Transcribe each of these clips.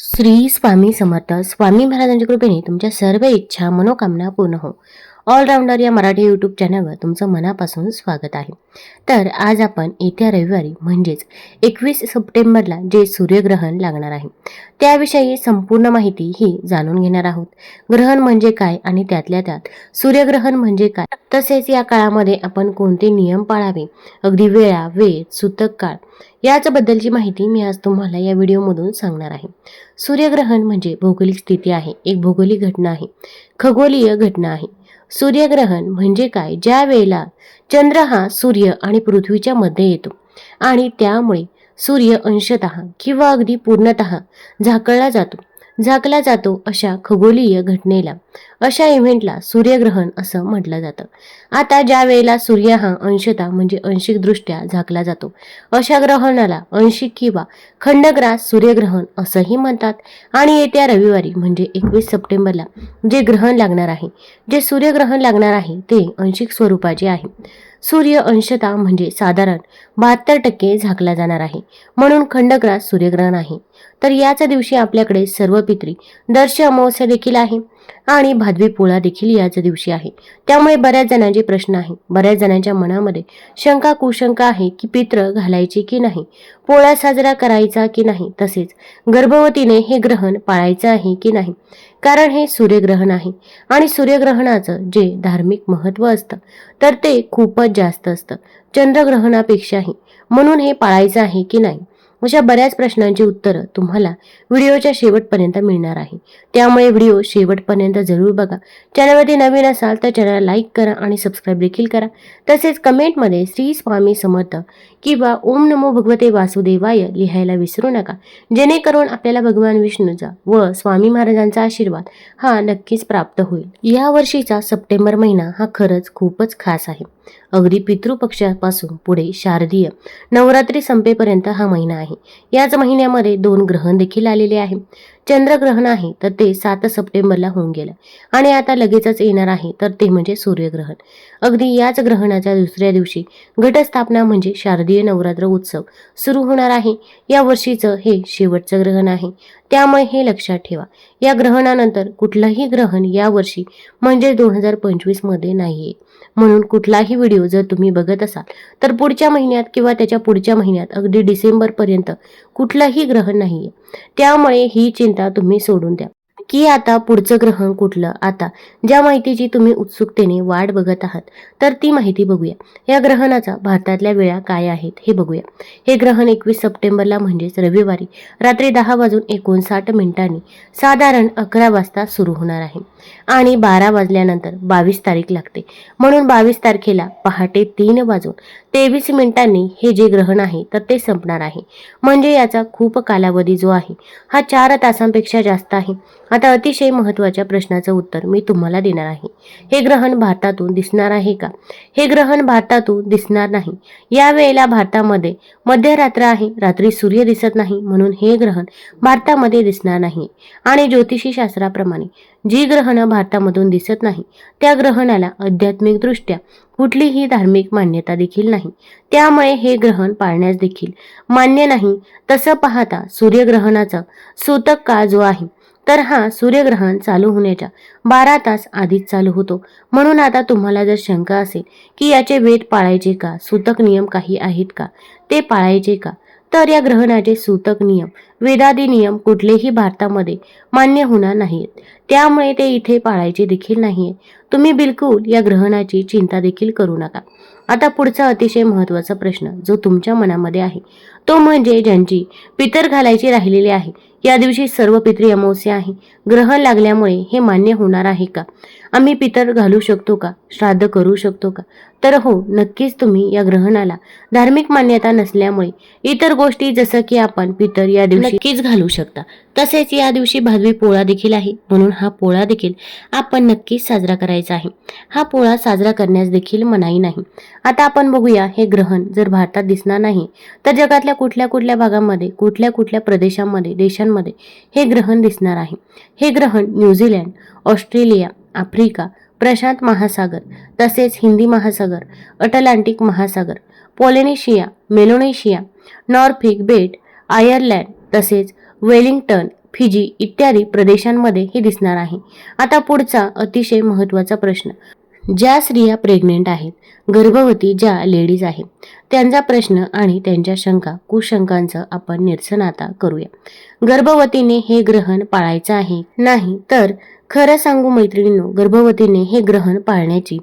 श्री स्वामी समर्थ स्वामी महाराजांच्या कृपेने तुमच्या सर्व इच्छा मनोकामना पूर्ण हो. ऑलराऊंडर या मराठी यूट्यूब चॅनलवर तुमचं मनापासून स्वागत आहे. तर आज आपण येत्या रविवारी म्हणजेच एकवीस सप्टेंबरला जे सूर्यग्रहण लागणार आहे त्याविषयी संपूर्ण माहिती ही जाणून घेणार आहोत. ग्रहण म्हणजे काय आणि त्यातल्या त्यात सूर्यग्रहण म्हणजे काय? तसेच या काळामध्ये आपण कोणते नियम पाळावे? अगदी वेळा वेळ सुतक काळ याचबद्दलची माहिती मी आज तुम्हाला या व्हिडिओमधून सांगणार आहे. सूर्यग्रहण म्हणजे भौगोलिक स्थिती आहे. एक भौगोलिक घटना आहे. खगोलीय घटना आहे. सूर्यग्रहण म्हणजे काय? ज्या वेळेला चंद्र हा सूर्य आणि पृथ्वीच्या मध्ये येतो आणि त्यामुळे सूर्य अंशतः किंवा अगदी पूर्णतः झाकळला जातो. झाकला जातो अशा खगोलीय घटनेला. अशा इव्हेंटला सूर्यग्रहण असं म्हटलं जातं. आता ज्या वेळेला सूर्य हा अंशतः म्हणजे अंशिकदृष्ट्या झाकला जातो अशा ग्रहणाला अंशिक किंवा खंडग्रास सूर्यग्रहण असंही म्हणतात. आणि येत्या रविवारी म्हणजे एकवीस सप्टेंबरला जे ग्रहण लागणार आहे जे सूर्यग्रहण लागणार आहे ते अंशिक स्वरूपाचे आहे. सूर्य अंशता म्हणजे साधारण बहात्तर टक्के झाकला जाणार आहे. म्हणून खंडग्रास सूर्यग्रहण आहे. तर याच दिवशी आपल्याकडे सर्व पित्री दर्श अमावस्या देखील आहे. आणि भादवी पोळा देखील याच दिवशी आहे. त्यामुळे बऱ्याच जणांचे प्रश्न आहे. बऱ्याच जणांच्या मनामध्ये शंका कुशंका आहे की पित्र घालायचे की नाही? पोळा साजरा करायचा की नाही? तसेच गर्भवतीने हे ग्रहण पाळायचं आहे की नाही? कारण हे सूर्यग्रहण आहे आणि सूर्यग्रहणाचं जे धार्मिक महत्त्व असतं तर ते खूपच जास्त असतं. चंद्रग्रहणापेक्षाही म्हणून हे पाळायचं आहे की नाही? अशा बऱ्याच प्रश्नांची उत्तरं तुम्हाला व्हिडिओच्या शेवटपर्यंत मिळणार आहे. त्यामुळे व्हिडिओ शेवटपर्यंत जरूर बघा. चॅनलवरती नवीन असाल तर चॅनलला लाईक करा आणि सबस्क्राईब देखील करा. तसेच कमेंटमध्ये श्री स्वामी समर्थ किंवा ओम नमो भगवते वासुदेवाय लिहायला विसरू नका. जेणेकरून आपल्याला भगवान विष्णूचा व स्वामी महाराजांचा आशीर्वाद हा नक्कीच प्राप्त होईल. या वर्षीचा सप्टेंबर महिना हा खरंच खूपच खास आहे. अगदी पितृपक्षापासून पुढे शारदीय नवरात्री संपेपर्यंत हा महिना आहे. याच महिन्यामध्ये दोन ग्रहण देखील आलेले आहे. चंद्रग्रहण आहे तर ते सात सप्टेंबरला होऊन गेलं. आणि आता लगेचच येणार आहे तर ते म्हणजे सूर्यग्रहण. अगदी याच ग्रहणाच्या दुसऱ्या दिवशी घटस्थापना म्हणजे शारदीय नवरात्र उत्सव सुरू होणार आहे. या वर्षीचं हे शेवटचं ग्रहण आहे. त्यामुळे हे लक्षात ठेवा. या ग्रहणानंतर कुठलंही ग्रहण या वर्षी म्हणजे दोन हजार पंचवीसमध्ये नाही आहे म्हणून कुठलाही व्हिडिओ जर तुम्ही बघत असाल तर पुढच्या महिन्यात किंवा त्याच्या पुढच्या महिन्यात अगदी डिसेंबरपर्यंत कुठलाही ग्रह नाही आहे त्यामुळे ही चिंता तुम्ही सोडून द्या. की आता पुढचं ग्रहण कुठलं? आता ज्या माहितीची तुम्ही उत्सुकतेने वाट बघत आहात तर ती माहिती बघूया. या ग्रहणाचा भारतातल्या वेळा काय आहेत हे बघूया. हे ग्रहण एकवीस सप्टेंबरला म्हणजेच रविवारी रात्री दहा वाजून एकोणसाठ मिनिटांनी साधारण अकरा वाजता सुरू होणार आहे. आणि बारा वाजल्यानंतर बावीस तारीख लागते. म्हणून बावीस तारखेला पहाटे तीन वाजून तेवीस मिनिटांनी हे जे ग्रहण आहे तर ते संपणार आहे. म्हणजे याचा खूप कालावधी जो आहे हा चार तासांपेक्षा जास्त आहे. आता अतिशय महत्त्वाच्या प्रश्नाचं उत्तर मी तुम्हाला देणार आहे. हे ग्रहण भारतातून दिसणार आहे का? हे ग्रहण भारतातून दिसणार नाही. या वेळेला भारतामध्ये मध्यरात्र आहे रात्री सूर्य दिसत नाही म्हणून हे ग्रहण भारतामध्ये दिसणार नाही. आणि ज्योतिषी शास्त्राप्रमाणे जी ग्रहणं भारतामधून दिसत नाही त्या ग्रहणाला आध्यात्मिकदृष्ट्या कुठलीही धार्मिक मान्यता देखील नाही. त्यामुळे हे ग्रहण पाळण्यास देखील मान्य नाही. तसं पाहता सूर्यग्रहणाचा सूतक काळ जो आहे तर हा सूर्यग्रहण चालू होण्याच्या बारा तास आधीच चालू होतो. म्हणून आता तुम्हाला जर शंका असेल की याचे वेद पाळायचे का? सूतक नियम काही आहेत का? ते पाळायचे का? तर या ग्रहणाचे सूतक नियम वेदादी नियम कुठलेही भारतामध्ये मान्य होणार नाहीत. त्यामुळे ते इथे पाळायचे देखील नाहीये तुम्ही बिलकुल या ग्रहणाची चिंता देखील करू नका. आता पुढचा अतिशय महत्त्वाचा प्रश्न जो तुमच्या मनामध्ये आहे तो म्हणजे ज्यांची पितर घालायची राहिलेली आहे. या दिवशी सर्व पितरी अमावस्या आहे. ग्रहण लागल्यामुळे हे मान्य होणार आहे का? आम्ही पितर घालू शकतो का? श्राद्ध करू शकतो का? तर हो नक्कीच तुम्ही या ग्रहणाला धार्मिक मान्यता नसल्यामुळे इतर गोष्टी जसं की आपण पितर या दिवशी नक्कीच घालू शकता. तसेच या दिवशी भादवी पोळा देखील आहे. म्हणून हा पोळा देखील आपण नक्कीच साजरा करायचा आहे. हा पोळा साजरा करण्यास देखील मनाई नाही. आता आपण बघूया हे ग्रहण जर भारतात दिसणार नाही तर जगातल्या कुठल्या कुठल्या भागामध्ये कुठल्या कुठल्या प्रदेशांमध्ये देशांमध्ये हे ग्रहण दिसणार आहे? हे ग्रहण न्यूझीलँड ऑस्ट्रेलिया आफ्रिका प्रशांत महासागर तसेच हिंदी महासागर अटलांटिक महासागर पॉलिनेशिया मेलोनेशिया नॉर्फिक बेट आयर्लँड तसेच वेलिंग्टन फिजी इत्यादी प्रदेशांमध्ये हे दिसणार आहे. आता पुढचा अतिशय महत्त्वाचा प्रश्न. ज्या स्त्रिया प्रेग्नेंट आहेत गर्भवती ज्या लेडीज आहेत त्यांचा प्रश्न आणि त्यांच्या शंका कुशंकांचं आपण निरसन आता करूया. गर्भवतीने हे ग्रहण पाळायचं आहे नाही तर खरं सांगू मैत्रिणींनो गर्भवतीने हे ग्रहण पाळण्याची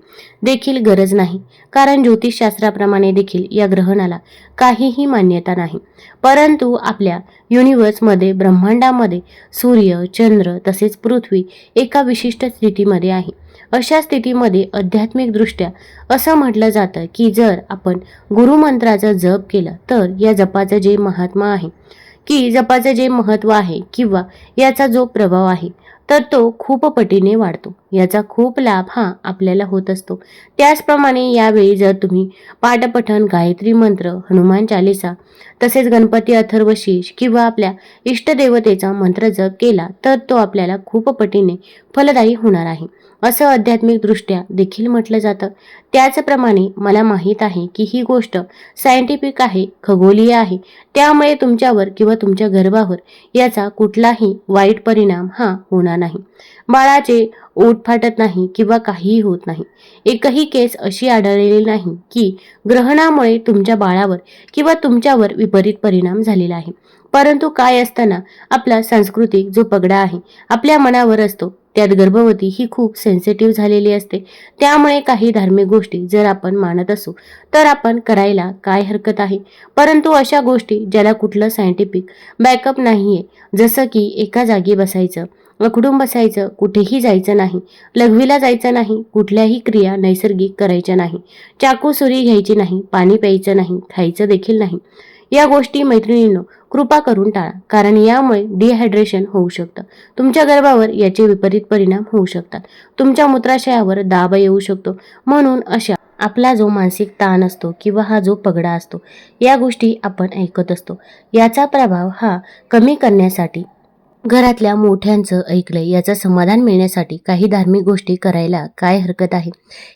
देखील गरज नाही. कारण ज्योतिषशास्त्राप्रमाणे देखील या ग्रहणाला काहीही मान्यता नाही. परंतु आपल्या युनिवर्समध्ये ब्रह्मांडामध्ये सूर्य चंद्र तसेच पृथ्वी एका विशिष्ट स्थितीमध्ये आहे. अशा स्थितीमध्ये आध्यात्मिकदृष्ट्या असं म्हटलं जातं की जर आपण गुरुमंत्राचा जप केला तर या जपाचं जे महात्मा आहे की जपाचं जे महत्त्व आहे किंवा याचा जो प्रभाव आहे तर तो खूप पटीने वाढतो. याचा खूप लाभ हा आपल्याला होत असतो. त्याचप्रमाणे यावेळी जर तुम्ही पाठपठण गायत्री मंत्र हनुमान चालिसा तसेच गणपती अथर्वशीष किंवा आपल्या इष्टदेवतेचा मंत्र जप केला तर तो आपल्याला खूप पटीने फलदायी होणार आहे. असं आध्यात्मिकदृष्ट्या देखील म्हटलं जातं. त्याचप्रमाणे मला माहीत आहे की ही गोष्ट सायंटिफिक आहे खगोलीय आहे. त्यामुळे तुमच्यावर किंवा तुमच्या गर्भावर याचा कुठलाही वाईट परिणाम हा होणार नाही. बाळाचे ओठ फाटत नाही किंवा काहीही होत नाही. एकही केस अशी आढळलेली नाही की ग्रहणामुळे तुमच्या बाळावर किंवा तुमच्यावर विपरीत परिणाम झालेला आहे. परंतु काय असताना आपला सांस्कृतिक जो पगडा आहे आपल्या मनावर असतो त्यात गर्भवती ही खूप सेन्सिटिव्ह झालेली असते. त्यामुळे काही धार्मिक गोष्टी जर आपण मानत असू तर आपण करायला काय हरकत आहे? परंतु अशा गोष्टी ज्याला कुठलं सायंटिफिक बॅकअप नाहीये. जसं की एका जागी बसायचं अकडून बसायचं कुठेही जायचं नाही लघवीला जायचं नाही कुठल्याही क्रिया नैसर्गिक करायच्या नाही चाकू सुरी घ्यायची नाही पाणी प्यायचं नाही खायचं देखील नाही. या गोष्टी मैत्रिणींनो कृपा करून टाळा कारण यामुळे डिहायड्रेशन होऊ शकतं. तुमच्या गर्भावर याचे विपरीत परिणाम होऊ शकतात. तुमच्या मूत्राशयावर दाब येऊ शकतो. म्हणून अशा आपला जो मानसिक ताण असतो किंवा हा जो पगडा असतो या गोष्टी आपण ऐकत असतो. याचा प्रभाव हा कमी करण्यासाठी घरातल्या मोठ्यांचं ऐकलंय याचं समाधान मिळण्यासाठी काही धार्मिक गोष्टी करायला काय हरकत आहे?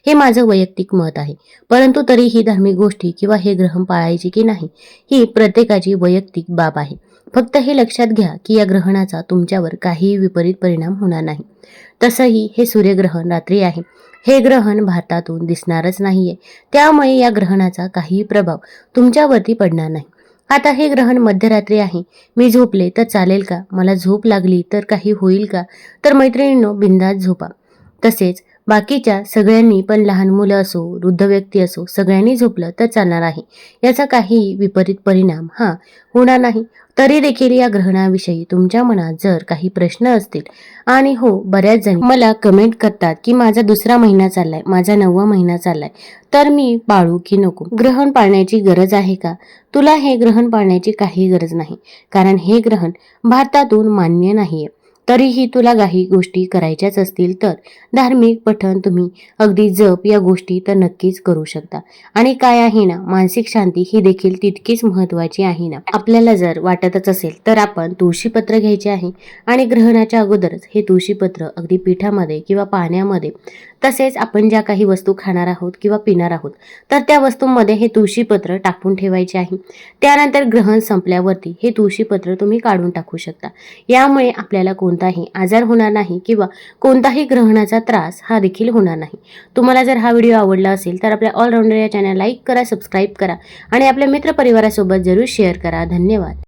हे माझं वैयक्तिक मत आहे. परंतु तरी ही धार्मिक गोष्टी किंवा हे ग्रहण पाळायचे की नाही ही प्रत्येकाची वैयक्तिक बाब आहे. फक्त हे लक्षात घ्या की या ग्रहणाचा तुमच्यावर काहीही विपरीत परिणाम होणार नाही. तसंही हे सूर्यग्रहण रात्री आहे. हे ग्रहण भारतातून दिसणारच नाहीये. त्यामुळे या ग्रहणाचा काहीही प्रभाव तुमच्यावरती पडणार नाही. आता हे ग्रहण मध्यरात्री आहे. मी झोपले तर चालेल का? मला झोप लागली तर काही होईल का? तर मैत्रिणींनो बिंदात झोपा. तसेच बाकीच्या सगळ्यांनी पण लहान मुलं असो वृद्ध व्यक्ती असो सगळ्यांनी झोपलं तर चालणार आहे. याचा काही विपरीत परिणाम हा होणार नाही. तरी देखील या ग्रहणाविषयी तुमच्या मनात जर काही प्रश्न असतील आणि हो बऱ्याच जणी मला कमेंट करतात की माझा दुसरा महिना चाललाय माझा नववा महिना चाललाय तर मी पाळू की नको? ग्रहण पाळण्याची गरज आहे का? तुला हे ग्रहण पाळण्याची काही गरज नाही कारण हे ग्रहण भारतातून मान्य नाहीये. तरीही तुला काही गोष्टी करायच्याच असतील तर धार्मिक पठण तुम्ही अगदी जप या गोष्टी तर नक्कीच करू शकता. आणि काय आहे ना मानसिक शांती ही देखील तितकीच महत्वाची आहे ना. आपल्याला जर वाटतच असेल तर आपण तुळशीपत्र घ्यायचे आहे आणि ग्रहणाच्या अगोदरच हे तुळशीपत्र अगदी पिठामध्ये किंवा पाण्यामध्ये तसेच आपण ज्या काही वस्तू खाणार आहोत किंवा पिणार आहोत तर त्या वस्तूंमध्ये हे तुळशीपत्र टाकून ठेवायचे आहे. त्यानंतर ग्रहण संपल्यावरती हे तुळशीपत्र तुम्ही काढून टाकू शकता. यामुळे आपल्याला कोणताही आजार होणार नाही किंवा कोणताही ग्रहणाचा त्रास हा देखील होणार नाही. तुम्हाला जर हा व्हिडिओ आवडला असेल तर आपल्या ऑलराऊंडर या चॅनल लाईक करा सबस्क्राईब करा आणि आपल्या मित्रपरिवारासोबत जरूर शेअर करा. धन्यवाद.